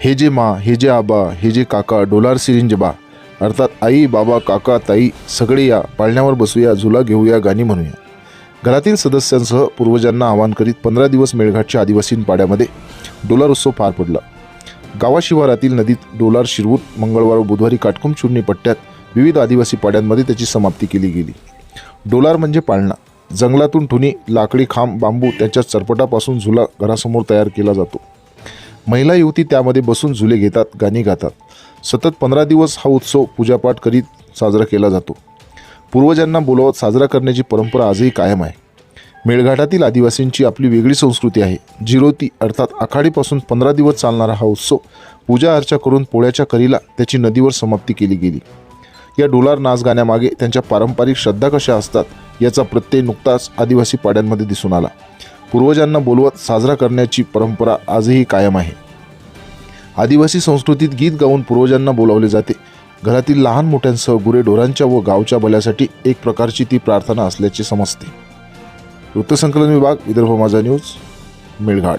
हे जे मा हे जे आबा हे जे काका डोलार सिरिंज बा. अर्थात आई बाबा काका ताई सगळे या पाळण्यावर बसूया झुला घेऊया गाणी म्हणूया. घरातील सदस्यांसह पूर्वजांना आवाहन करीत पंधरा दिवस मेळघाटच्या आदिवासीन पाड्यामध्ये डोलार उत्सव पार पडला. गावाशिवारातील नदीत डोलार शिरवून मंगळवार व बुधवारी काटकुम चुरणी पट्ट्यात विविध आदिवासी पाड्यांमध्ये त्याची समाप्ती केली गेली. डोलार म्हणजे पाळणा. जंगलातून ठुनी लाकडी खांब बांबू त्याच्या चरपटापासून झुला घरासमोर तयार केला जातो. महिला युवती त्यामध्ये बसून झुले घेतात गाणी गातात. सतत पंधरा दिवस हा उत्सव पूजापाठ करीत साजरा केला जातो. पूर्वजांना बोलवत साजरा करण्याची परंपरा आजही कायम आहे. मेळघाटातील आदिवासींची आपली वेगळी संस्कृती आहे. जिरोती अर्थात आखाडीपासून पंधरा दिवस चालणारा हा उत्सव पूजा अर्चा करून पोळ्याच्या करीला त्याची नदीवर समाप्ती केली गेली. या डोलार नाच गाण्यामागे त्यांच्या पारंपरिक श्रद्धा कशा असतात याचा प्रत्यय नुकताच आदिवासी पाड्यांमध्ये दिसून आला. पूर्वजांना बोलवत साजरा करण्याची परंपरा आजही कायम आहे. आदिवासी संस्कृतीत गीत गाऊन पूर्वजांना बोलावले जाते. घरातील लहान मोठ्यांसह गुरेढोरांच्या व गावच्या बल्यासाठी एक प्रकारची ती प्रार्थना असल्याचे समजते. वृत्तसंकलन विभाग विदर्भ माझा न्यूज मेळघाट.